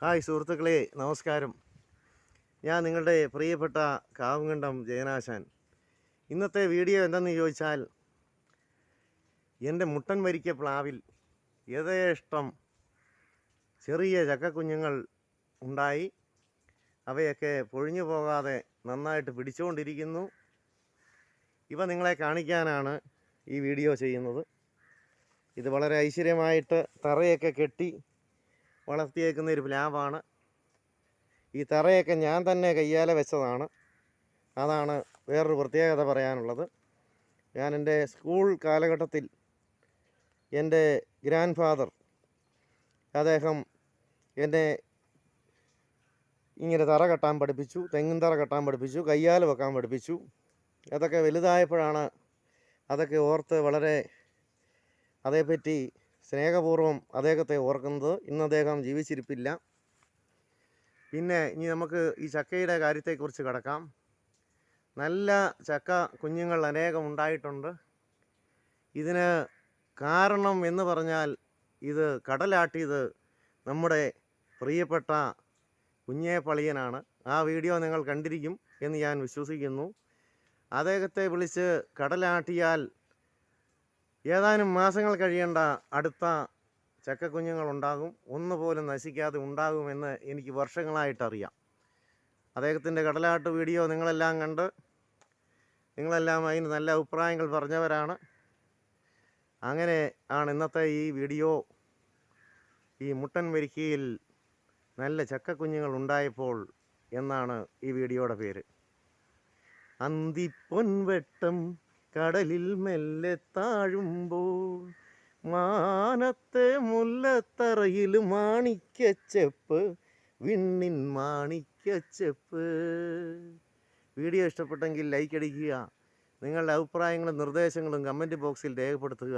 Hi സുഹൃത്തുക്കളെ നമസ്കാരം. ഞാൻ നിങ്ങളുടെ പ്രിയപ്പെട്ട കാവുങ്കണ്ടം ജയനാശാൻ. ഇന്നത്തെ വീഡിയോ എന്തെന്ന് ചോദിച്ചാൽ എന്റെ മുട്ടൻ വരിക്ക പ്ലാവിൽ യഥേഷ്ടം ചെറിയ ചക്കക്കുഞ്ഞുങ്ങൾ ഉണ്ടായി. അവയൊക്കെ പൊഴിഞ്ഞു പോകാതെ നന്നായിട്ട് പിടിച്ചുകൊണ്ടിരിക്കുന്നു. ഇവ നിങ്ങളെ കാണിക്കാനാണ് ഈ വീഡിയോ ചെയ്യുന്നത്. ഇത് വളരെ ഐശ്വര്യമായിട്ട് തറയൊക്കെ കെട്ടി വളർത്തിയേക്കുന്ന ഒരു പ്ലാവാണ്. ഈ തറയൊക്കെ ഞാൻ തന്നെ കയ്യാലെ വെച്ചതാണ്. അതാണ് വേറൊരു പ്രത്യേകത പറയാനുള്ളത്. ഞാൻ എന്റെ സ്കൂൾ കാലഘട്ടത്തിൽ എന്റെ ഗ്രാൻഡ് ഫാദർ അദ്ദേഹം എന്നെ ഇങ്ങനെ തറ കെട്ടാൻ പഠിപ്പിച്ചു തെങ്ങിൻ തറ കെട്ടാൻ പഠിപ്പിച്ചു കയ്യാൽ വെക്കാൻ പഠിപ്പിച്ചു. അതൊക്കെ വലുതായപ്പോഴാണ് അതൊക്കെ ഓർത്ത് വളരെ അതേപ്പറ്റി സ്നേഹപൂർവം അദ്ദേഹത്തെ ഓർക്കുന്നത് ഇന്ന് അദ്ദേഹം ജീവിച്ചിരിപ്പില്ല. പിന്നെ ഇനി നമുക്ക് ഈ ചക്കയുടെ കാര്യത്തെക്കുറിച്ച് കിടക്കാം. നല്ല ചക്ക കുഞ്ഞുങ്ങൾ അനേകം ഉണ്ടായിട്ടുണ്ട്. ഇതിന് കാരണം എന്ന് പറഞ്ഞാൽ ഇത് കടലാട്ടിയത് നമ്മുടെ പ്രിയപ്പെട്ട കുഞ്ഞേ പളിയനാണ്. ആ വീഡിയോ നിങ്ങൾ കണ്ടിരിക്കും എന്ന് ഞാൻ വിശ്വസിക്കുന്നു. അദ്ദേഹത്തെ വിളിച്ച് കടലാട്ടിയാൽ ഏതാനും മാസങ്ങൾ കഴിയേണ്ട അടുത്ത ചക്കക്കുഞ്ഞുങ്ങൾ ഉണ്ടാകും ഒന്നുപോലും നശിക്കാതെ ഉണ്ടാകുമെന്ന് എനിക്ക് വർഷങ്ങളായിട്ടറിയാം. അദ്ദേഹത്തിന്റെ കടലാട്ട് വീഡിയോ നിങ്ങളെല്ലാം കണ്ട് നിങ്ങളെല്ലാം അതിന് നല്ല അഭിപ്രായങ്ങൾ പറഞ്ഞവരാണ്. അങ്ങനെ ആണ് ഇന്നത്തെ ഈ വീഡിയോ. ഈ മുട്ടൻ വരിക്കയിൽ നല്ല ചക്കക്കുഞ്ഞുങ്ങൾ ഉണ്ടായപ്പോൾ എന്നാണ് ഈ വീഡിയോയുടെ പേര്. അന്തിപ്പൊൻവെട്ടം കടലിൽ മെല്ലെ താഴുമ്പോൾ മാനത്തെ മുല്ലത്തറയിൽ മാണിക്കച്ചെപ്പ് വിണ്ണിൻ മാണിക്കച്ചെപ്പ് വീഡിയോ ഇഷ്ടപ്പെട്ടെങ്കിൽ ലൈക്ക് അടിക്കുക. നിങ്ങളുടെ അഭിപ്രായങ്ങളും നിർദ്ദേശങ്ങളും കമന്റ് ബോക്സിൽ രേഖപ്പെടുത്തുക.